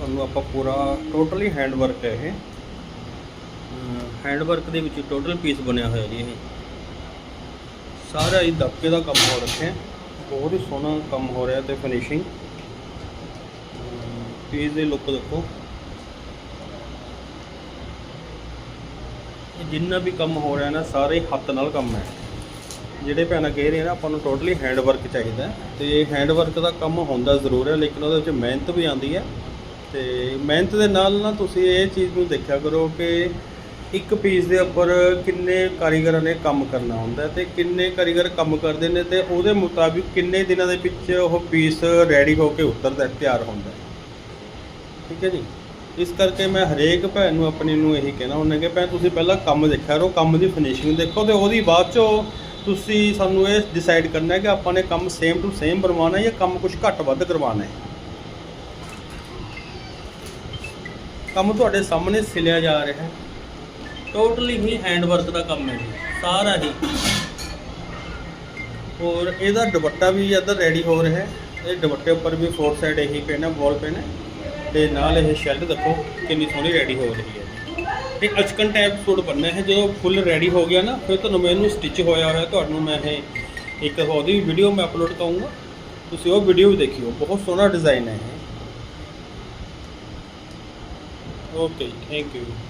ਤੁਹਾਨੂੰ ਆਪਾਂ ਪੂਰਾ ਟੋਟਲੀ ਹੈਂਡ ਵਰਕ ਹੈ ਇਹ। ਹੈਂਡ ਵਰਕ ਦੇ ਵਿੱਚ ਟੋਟਲ ਪੀਸ ਬਣਿਆ ਹੋਇਆ ਜੀ ਇਹ। ਸਾਰਾ ਹੀ ਦਬਕੇ ਦਾ ਕੰਮ ਹੋ ਰੱਖਿਆ। ਬਹੁਤ ਹੀ ਸੋਹਣਾ ਕੰਮ ਹੋ ਰਿਹਾ ਤੇ ਫਿਨਿਸ਼ਿੰਗ ਪੀਸ ਦੀ ਲੁੱਕ ਦੇਖੋ। ਜਿੰਨਾ ਵੀ ਕੰਮ ਹੋ ਰਿਹਾ ਨਾ, ਸਾਰੇ ਹੀ ਹੱਥ ਨਾਲ ਕੰਮ ਹੈ। ਜਿਹੜੇ ਭੈਣਾਂ ਕਹਿ ਰਹੀਆਂ ਨਾ, ਆਪਾਂ ਨੂੰ ਟੋਟਲੀ ਹੈਂਡ ਵਰਕ ਚਾਹੀਦਾ ਹੈ। ਤੇ ਹੈਂਡ ਵਰਕ ਦਾ ਕੰਮ ਹੁੰਦਾ ਜ਼ਰੂਰ ਹੈ, ਲੇਕਿਨ ਉਹਦੇ ਵਿੱਚ ਮਿਹਨਤ ਵੀ ਆਉਂਦੀ ਹੈ। ਤੇ ਮਿਹਨਤ ਦੇ ਨਾਲ ਨਾ ਤੁਸੀਂ ਇਹ ਚੀਜ਼ ਨੂੰ ਦੇਖਿਆ ਕਰੋ ਕਿ ਇੱਕ ਪੀਸ ਦੇ ਉੱਪਰ ਕਿੰਨੇ ਕਾਰੀਗਰਾਂ ਨੇ ਕੰਮ ਕਰਨਾ ਹੁੰਦਾ ਹੈ ਤੇ ਕਿੰਨੇ ਕਾਰੀਗਰ ਕੰਮ ਕਰਦੇ ਨੇ ਤੇ ਉਹਦੇ ਮੁਤਾਬਿਕ ਕਿੰਨੇ ਦਿਨਾਂ ਦੇ ਵਿੱਚ ਉਹ ਪੀਸ ਰੈਡੀ ਹੋ ਕੇ ਉਤਰਦਾ, ਤਿਆਰ ਹੁੰਦਾ ਠੀਕ ਹੈ ਜੀ? ਇਸ ਕਰਕੇ ਮੈਂ ਹਰੇਕ ਭੈਣ ਨੂੰ, ਆਪਣੀ ਨੂੰ ਇਹੀ ਕਹਿਣਾ ਹੁੰਦਾ ਕਿ ਭੈਣ, ਤੁਸੀਂ ਪਹਿਲਾਂ ਕੰਮ ਦੇਖਿਆ ਕਰੋ, ਕੰਮ ਦੀ ਫਿਨਿਸ਼ਿੰਗ ਦੇਖੋ ਤੇ ਉਹਦੀ ਬਾਅਦ ਚੋਂ ਤੁਸੀਂ ਸਾਨੂੰ ਇਹ ਡਿਸਾਈਡ ਕਰਨਾ ਹੈ ਕਿ ਆਪਾਂ ਨੇ ਕੰਮ ਸੇਮ ਟੂ ਸੇਮ ਬਣਵਾਉਣਾ ਹੈ ਜਾਂ ਕੰਮ ਕੁਝ ਘੱਟ ਵੱਧ ਕਰਵਾਉਣਾ ਹੈ। ਕੰਮ ਤੁਹਾਡੇ ਸਾਹਮਣੇ ਸਿਲਿਆ ਜਾ ਰਿਹਾ ਹੈ। ਟੋਟਲੀ ਹੀ ਹੈਂਡ ਵਰਕ ਦਾ ਕੰਮ ਹੈ ਜੀ, ਸਾਰਾ ਹੀ। ਔਰ ਇਹਦਾ ਦੁਪੱਟਾ ਵੀ ਇੱਧਰ ਰੈਡੀ ਹੋ ਰਿਹਾ ਹੈ। ਇਹ ਦੁਪੱਟੇ ਉੱਪਰ ਵੀ ਫੋਰ ਸਾਈਡ ਇਹੀ ਪੈਨ ਹੈ ਵਾਲ ਪੈਨ ਹੈ ਤੇ ਨਾਲ ਇਹ ਸ਼ੈਲਟ ਦੇਖੋ, ਕਿੰਨੀ ਸੋਹਣੀ ਰੈਡੀ ਹੋ ਰਹੀ ਹੈ। ਤੇ ਅਚਕਨ ਟਾਈਪ ਸੂਟ ਬਣਨਾ ਹੈ, ਜਦੋਂ ਫੁੱਲ ਰੈਡੀ ਹੋ ਗਿਆ ਨਾ, ਫਿਰ ਤੁਹਾਨੂੰ ਮੈਨੂੰ ਸਟਿਚ ਹੋਇਆ ਹੋਇਆ, ਤੁਹਾਨੂੰ ਮੈਂ ਇਹ ਇੱਕ ਉਹਦੀ ਵੀਡੀਓ ਮੈਂ ਅਪਲੋਡ ਕਰਾਂਗਾ। ਤੁਸੀਂ ਉਹ ਵੀਡੀਓ ਵੀ ਦੇਖਿਓ, ਬਹੁਤ ਸੋਹਣਾ ਡਿਜ਼ਾਈਨ ਹੈ ਇਹ। Okay, thank you.